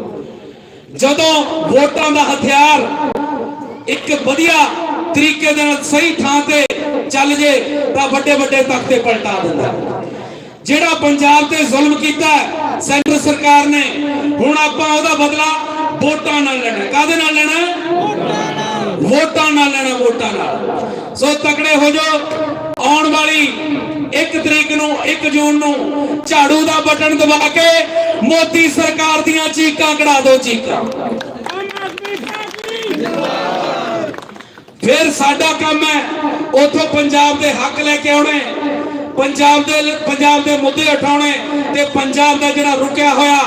ਜਦੋਂ ਵੋਟਾਂ ਦਾ ਹਥਿਆਰ ਇੱਕ ਵਧੀਆ ਤਰੀਕੇ ਦੇ ਨਾਲ ਸਹੀ ਥਾਂ ਤੇ ਚੱਲ ਜੇ ਤਾਂ ਵੱਡੇ ਵੱਡੇ ਤਖਤੇ ਪਲਟਾ ਦਿੰਦਾ। ਜਿਹੜਾ ਪੰਜਾਬ ਤੇ ਜ਼ੁਲਮ ਕੀਤਾ ਸੈਂਟਰ ਸਰਕਾਰ ਨੇ, ਹੁਣ ਆਪਾਂ ਉਹਦਾ ਬਦਲਾ ਵੋਟਾਂ ਨਾਲ ਲੈਣਾ। ਕਾਦੇ ਨਾਲ ਲੈਣਾ? ਵੋਟਾਂ ਨਾਲ ਲੈਣਾ, ਵੋਟਾਂ ਨਾਲ। ਸੋ ਤਕੜੇ ਹੋ ਜਾਓ। ਆਉਣ ਵਾਲੀ 1 ਤਰੀਕ ਨੂੰ 1 ਜੂਨ ਨੂੰ ਝਾੜੂ ਦਾ ਬਟਨ ਦਬਾ ਕੇ ਮੋਦੀ ਸਰਕਾਰ ਦੀਆਂ ਚੀਕਾਂ ਕਢਾ ਦਿਓ, ਚੀਕਾਂ। ਫਿਰ ਸਾਡਾ ਕੰਮ ਹੈ। ਉਥੋਂ ਪੰਜਾਬ ਦੇ ਹੱਕ ਲੈ ਕੇ ਆਉਣੇ। ਪੰਜਾਬ ਦੇ ਪੰਜਾਬ ਦੇ ਮੁੱਦੇ ਉਠਾਉਣੇ ਤੇ ਪੰਜਾਬ ਦਾ ਜਿਹੜਾ ਰੁਕਿਆ ਹੋਇਆ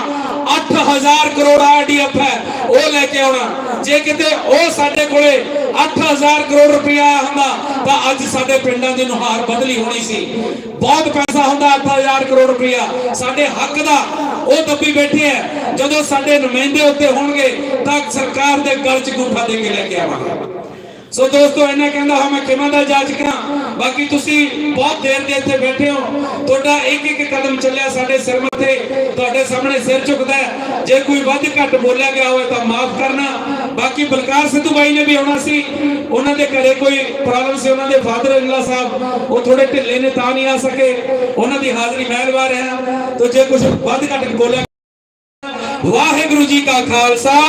8000 ਕਰੋੜ ਆਰਡੀਐਫ ਹੈ, ਉਹ ਲੈ ਕੇ ਆਉਣਾ। ਜੇ ਕਿਤੇ ਉਹ ਸਾਡੇ ਕੋਲੇ 8000 ਕਰੋੜ ਰੁਪਇਆ ਹੁੰਦਾ, ਤਾਂ ਅੱਜ ਸਾਡੇ ਪਿੰਡਾਂ ਦੀ ਨੁਹਾਰ ਬਦਲੀ ਹੋਣੀ ਸੀ। ਬਹੁਤ ਪੈਸਾ ਹੁੰਦਾ 8000 ਕਰੋੜ ਰੁਪਇਆ। ਸਾਡੇ ਹੱਕ ਦਾ, ਉਹ ਦੱਬੀ ਬੈਠੇ ਹੈ। ਜਦੋਂ ਸਾਡੇ ਨੁਮਾਇੰਦੇ ਉੱਤੇ ਹੋਣਗੇ, ਤਾਂ ਸਰਕਾਰ ਦੇ ਗਲ 'ਚ ਗੁੱਠਾ ਦੇ ਕੇ ਲੈ ਕੇ ਆਵਾਂਗੇ। ਸੋ ਦੋਸਤੋ ਇਹਨਾਂ ਕਹਿੰਦਾ ਹਾਂ ਮੈਂ ਕਿਵੇਂ ਦਾ ਜਾਂਚ ਕਰਾਂ। ਬਾਕੀ ਤੁਸੀਂ ਬਹੁਤ ਦੇਰ ਦੇ ਇੱਥੇ ਬੈਠੇ ਹੋ। ਤੁਹਾਡਾ ਇੱਕ ਇੱਕ ਕਦਮ ਚੱਲਿਆ ਸਾਡੇ ਸਿਰ ਮੱਥੇ। ਤੁਹਾਡੇ ਸਾਹਮਣੇ ਸਿਰ ਝੁਕਦਾ ਹੈ। ਜੇ ਕੋਈ ਵੱਧ ਘੱਟ ਬੋਲਿਆ ਗਿਆ ਹੋਵੇ ਤਾਂ ਮਾਫ ਕਰਨਾ। ਬਾਕੀ ਬਲਕਾਰ ਸਿੱਧੂ ਬਾਈ ਨੇ ਵੀ ਆਉਣਾ ਸੀ। ਉਹਨਾਂ ਦੇ ਘਰੇ ਕੋਈ ਪ੍ਰੋਬਲਮ ਸੀ। ਉਹਨਾਂ ਦੇ ਫਾਦਰ ਇਨਲਾ ਸਾਹਿਬ, ਉਹ ਥੋੜੇ ਢਿੱਲੇ ਨੇ ਤਾਂ ਨਹੀਂ ਆ ਸਕੇ। ਉਹਨਾਂ ਦੀ ਹਾਜ਼ਰੀ ਮੈਂ ਰਿਹਾ। ਤਾਂ ਜੇ ਕੁਝ ਵੱਧ ਘੱਟ ਬੋਲਿਆ ਵਾਹਿਗੁਰੂ ਜੀ ਕਾ ਖਾਲਸਾ,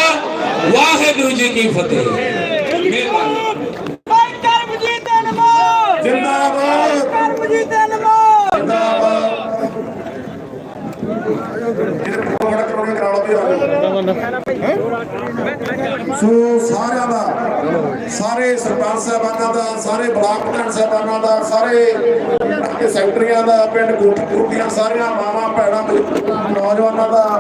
ਵਾਹਿਗੁਰੂ ਜੀ ਕੀ ਫਤਿਹ ਮਿਹਰਬਾਨੀ ਭਾਈ ਕਰਮਜੀਤ ਅਨਮੋਲ ਜਿੰਦਾਬਾਦ ਕਰਮਜੀਤ ਅਨਮੋਲ ਜਿੰਦਾਬਾਦ ਇਹਦੇ ਬੜਾ ਕਰਾਉਣਾ ਕਰਾ ਲਓ ਵੀ ਸੋ ਸਾਰਿਆਂ ਦਾ ਸਾਰੇ ਸਰਪੰਚ ਸਾਹਿਬਾਨਾਂ ਦਾ ਸਾਰੇ ਬਲਾਕ ਪ੍ਰਧਾਨ ਸਾਹਿਬਾਨਾਂ ਦਾ ਸਾਰੇ ਸੈਕਟਰੀਆਂ ਦਾ ਪਿੰਡ ਕੋਟਕਪੂਰ ਦੀਆਂ ਸਾਰੀਆਂ ਮਾਵਾਂ ਭੈਣਾਂ ਨੌਜਵਾਨਾਂ ਦਾ